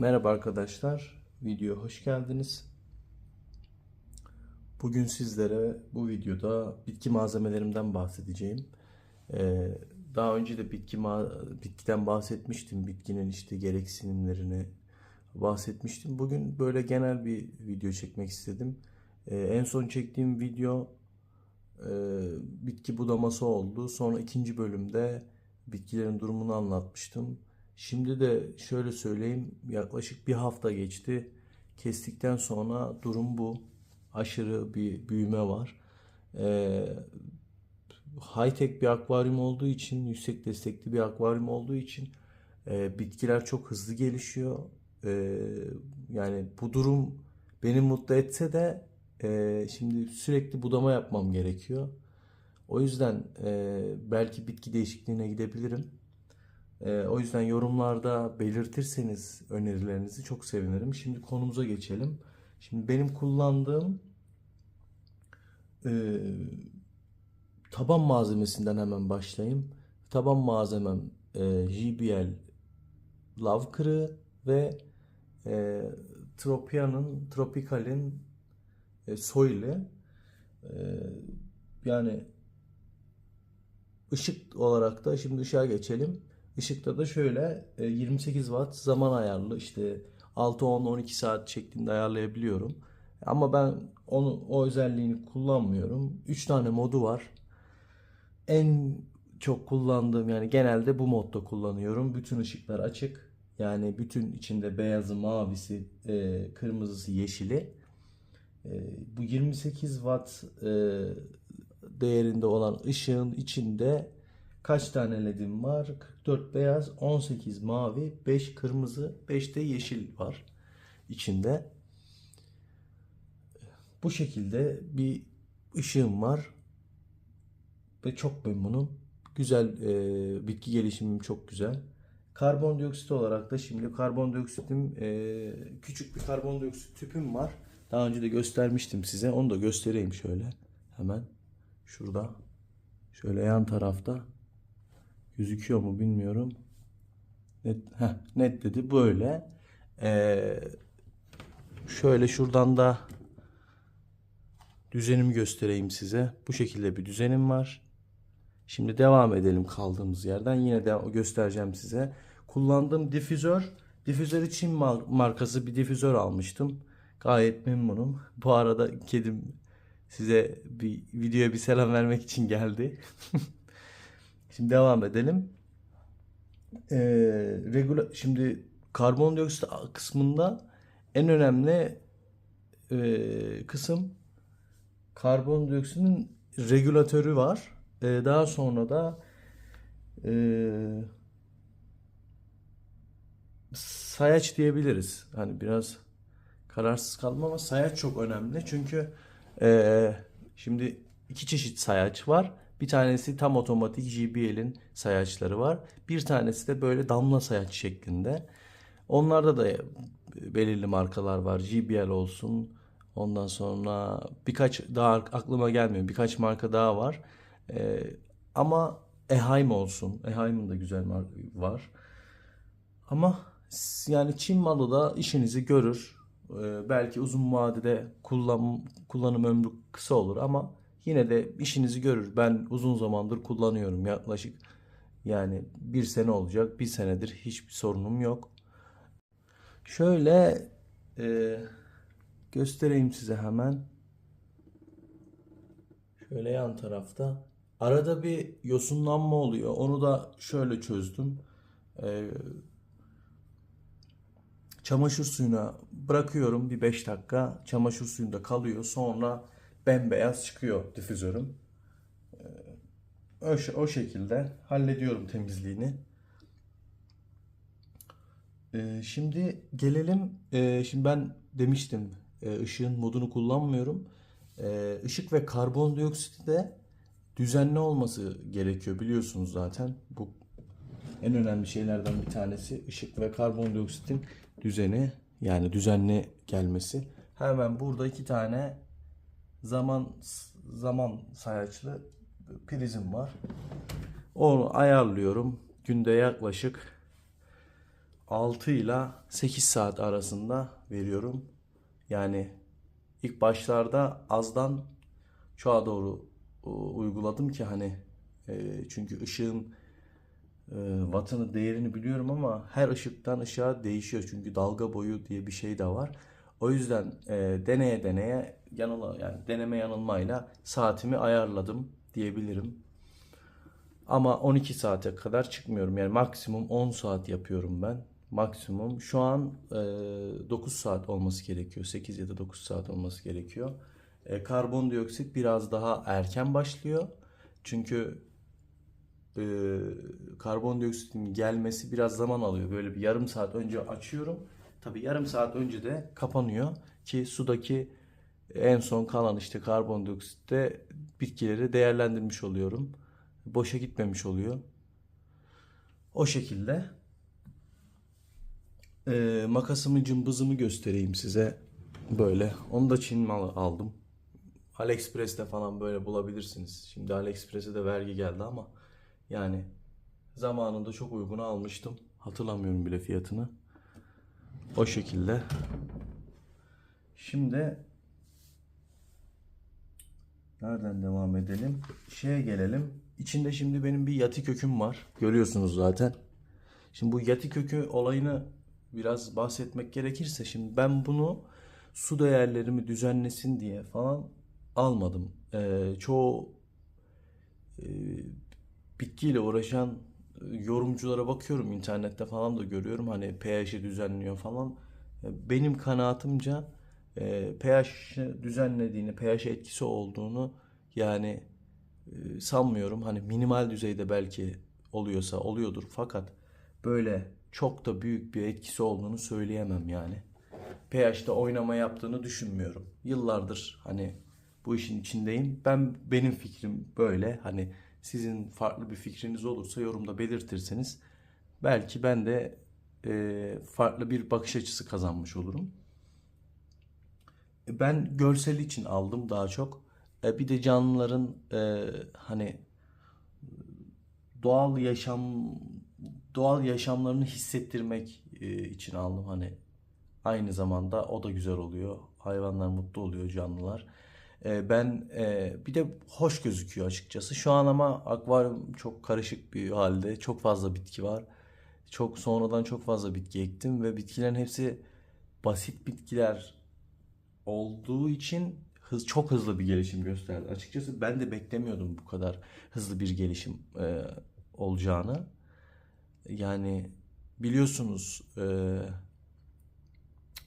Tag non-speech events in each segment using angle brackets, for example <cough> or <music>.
Merhaba arkadaşlar, videoya hoş geldiniz. Bugün sizlere bu videoda bitki malzemelerimden bahsedeceğim. Ee, daha önce de bitki bitkiden bahsetmiştim, bitkinin işte gereksinimlerini bahsetmiştim. Bugün böyle genel bir video çekmek istedim. Ee, en son çektiğim video e, bitki budaması oldu. Sonra ikinci bölümde bitkilerin durumunu anlatmıştım. Şimdi de şöyle söyleyeyim, yaklaşık bir hafta geçti. Kestikten sonra durum bu. Aşırı bir büyüme var. Ee, high-tech bir akvaryum olduğu için, yüksek destekli bir akvaryum olduğu için e, bitkiler çok hızlı gelişiyor. Ee, yani bu durum beni mutlu etse de e, şimdi sürekli budama yapmam gerekiyor. O yüzden e, belki bitki değişikliğine gidebilirim. Ee, o yüzden yorumlarda belirtirseniz önerilerinizi çok sevinirim. Şimdi konumuza geçelim. Şimdi benim kullandığım e, taban malzemesinden hemen başlayayım. Taban malzemem e, JBL lav kırığı ve e, Tropia'nın Tropical'in e, soylu. E, yani ışık olarak da şimdi ışığa geçelim. Işıkta da şöyle e, 28 watt zaman ayarlı işte 6 10 12 saat şeklinde ayarlayabiliyorum. Ama ben onu o özelliğini kullanmıyorum. 3 tane modu var. En çok kullandığım yani genelde bu modda kullanıyorum. Bütün ışıklar açık. Yani bütün içinde beyazı, mavisi, e, kırmızısı, yeşili. E, bu 28 watt e, değerinde olan ışığın içinde kaç tane ledim var? 44 beyaz, 18 mavi, 5 kırmızı, 5 de yeşil var içinde. Bu şekilde bir ışığım var ve çok memnunum. Güzel e, bitki gelişimim çok güzel. Karbondioksit olarak da şimdi karbondioksitim e, küçük bir karbondioksit tüpüm var. Daha önce de göstermiştim size. Onu da göstereyim şöyle. Hemen şurada. Şöyle yan tarafta. Gözüküyor mu bilmiyorum. Net, heh, net dedi böyle. Ee, şöyle şuradan da düzenimi göstereyim size. Bu şekilde bir düzenim var. Şimdi devam edelim kaldığımız yerden. Yine de göstereceğim size. Kullandığım difüzör, difüzör için markası bir difüzör almıştım. Gayet memnunum. Bu arada kedim size bir videoya bir selam vermek için geldi. <laughs> Şimdi devam edelim. Ee, regula şimdi karbondioksit kısmında en önemli e, kısım karbondioksitin regülatörü var. Ee, daha sonra da e, sayaç diyebiliriz. Hani biraz kararsız kaldım ama sayaç çok önemli. Çünkü e, şimdi iki çeşit sayaç var. Bir tanesi tam otomatik JBL'in sayaçları var. Bir tanesi de böyle damla sayaç şeklinde. Onlarda da belirli markalar var. JBL olsun. Ondan sonra birkaç daha aklıma gelmiyor. Birkaç marka daha var. Ee, ama Eheim olsun. Eheim'in de güzel var. Ama yani Çin malı da işinizi görür. Ee, belki uzun vadede kullan, kullanım ömrü kısa olur ama yine de işinizi görür. Ben uzun zamandır kullanıyorum. Yaklaşık yani bir sene olacak. Bir senedir hiçbir sorunum yok. Şöyle e, göstereyim size hemen. Şöyle yan tarafta. Arada bir yosunlanma oluyor. Onu da şöyle çözdüm. E, çamaşır suyuna bırakıyorum bir 5 dakika. Çamaşır suyunda kalıyor. Sonra bembeyaz çıkıyor difüzörüm. O, o şekilde hallediyorum temizliğini. Ee, şimdi gelelim. Ee, şimdi ben demiştim e, ışığın modunu kullanmıyorum. Ee, ışık ve karbondioksiti de düzenli olması gerekiyor biliyorsunuz zaten. Bu en önemli şeylerden bir tanesi ışık ve karbondioksitin düzeni yani düzenli gelmesi. Hemen burada iki tane zaman zaman sayaçlı prizim var. Onu ayarlıyorum. Günde yaklaşık 6 ile 8 saat arasında veriyorum. Yani ilk başlarda azdan çoğa doğru e, uyguladım ki hani e, çünkü ışığın e, wattını değerini biliyorum ama her ışıktan ışığa değişiyor. Çünkü dalga boyu diye bir şey de var. O yüzden e, deneye deneye yanıla yani deneme yanılmayla saatimi ayarladım diyebilirim. Ama 12 saate kadar çıkmıyorum. Yani maksimum 10 saat yapıyorum ben. Maksimum şu an e, 9 saat olması gerekiyor. 8 ya da 9 saat olması gerekiyor. E, karbondioksit biraz daha erken başlıyor. Çünkü e, karbondioksitin gelmesi biraz zaman alıyor. Böyle bir yarım saat önce açıyorum. Tabii yarım saat önce de kapanıyor ki sudaki en son kalan işte karbondioksitte bitkileri değerlendirmiş oluyorum. Boşa gitmemiş oluyor. O şekilde e, makasımı cımbızımı göstereyim size. Böyle. Onu da Çin malı aldım. AliExpress'te falan böyle bulabilirsiniz. Şimdi AliExpress'e de vergi geldi ama yani zamanında çok uyguna almıştım. Hatırlamıyorum bile fiyatını. O şekilde. Şimdi nereden devam edelim? Şeye gelelim. İçinde şimdi benim bir yati köküm var. Görüyorsunuz zaten. Şimdi bu yati kökü olayını biraz bahsetmek gerekirse şimdi ben bunu su değerlerimi düzenlesin diye falan almadım. Ee, çoğu e, bitkiyle uğraşan yorumculara bakıyorum internette falan da görüyorum hani pH'i düzenliyor falan. E, Benim kanaatimce e, pH'i düzenlediğini, pH etkisi olduğunu yani e, sanmıyorum. Hani minimal düzeyde belki oluyorsa oluyordur fakat böyle çok da büyük bir etkisi olduğunu söyleyemem yani. pH'te oynama yaptığını düşünmüyorum. Yıllardır hani bu işin içindeyim. Ben benim fikrim böyle. Hani sizin farklı bir fikriniz olursa yorumda belirtirseniz belki ben de e, farklı bir bakış açısı kazanmış olurum. E, Ben görsel için aldım daha çok. E, bir de canlıların e, hani doğal yaşam doğal yaşamlarını hissettirmek e, için aldım hani aynı zamanda o da güzel oluyor hayvanlar mutlu oluyor canlılar E, ben e, bir de hoş gözüküyor açıkçası şu an ama akvaryum çok karışık bir halde çok fazla bitki var çok sonradan çok fazla bitki ektim ve bitkilerin hepsi basit bitkiler olduğu için hız çok hızlı bir gelişim gösterdi. Açıkçası ben de beklemiyordum bu kadar hızlı bir gelişim e, olacağını. Yani biliyorsunuz e,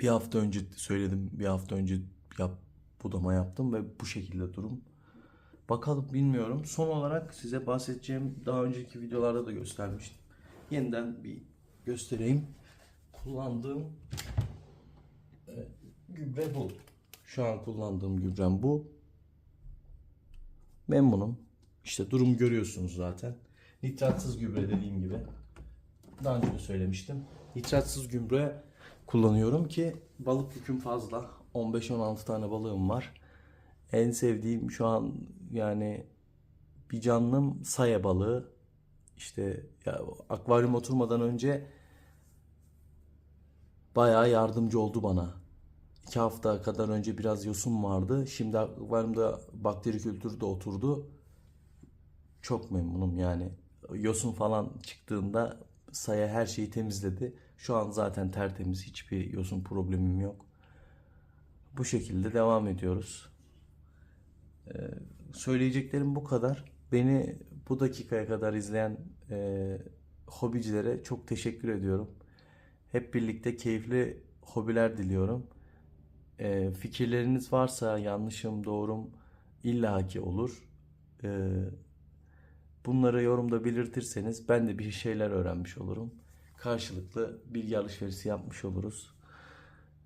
bir hafta önce söyledim, bir hafta önce yap, budama yaptım ve bu şekilde durum. Bakalım bilmiyorum. Son olarak size bahsedeceğim daha önceki videolarda da göstermiştim. Yeniden bir göstereyim. Kullandığım e, gübre bu. Şu an kullandığım gübrem bu. Memnunum. İşte durum görüyorsunuz zaten. Nitratsız gübre dediğim gibi. Daha önce de söylemiştim. Nitratsız gübre kullanıyorum ki balık yüküm fazla. 15-16 tane balığım var. En sevdiğim şu an yani bir canlım saya balığı. İşte ya, akvaryum oturmadan önce bayağı yardımcı oldu bana. İki hafta kadar önce biraz yosun vardı. Şimdi akvaryumda bakteri kültürü de oturdu. Çok memnunum yani. Yosun falan çıktığında saya her şeyi temizledi. Şu an zaten tertemiz. Hiçbir yosun problemim yok. Bu şekilde devam ediyoruz. Ee, söyleyeceklerim bu kadar. Beni bu dakikaya kadar izleyen e, hobicilere çok teşekkür ediyorum. Hep birlikte keyifli hobiler diliyorum. E, fikirleriniz varsa yanlışım doğrum illaki olur. E, bunları yorumda belirtirseniz ben de bir şeyler öğrenmiş olurum. Karşılıklı bilgi alışverişi yapmış oluruz.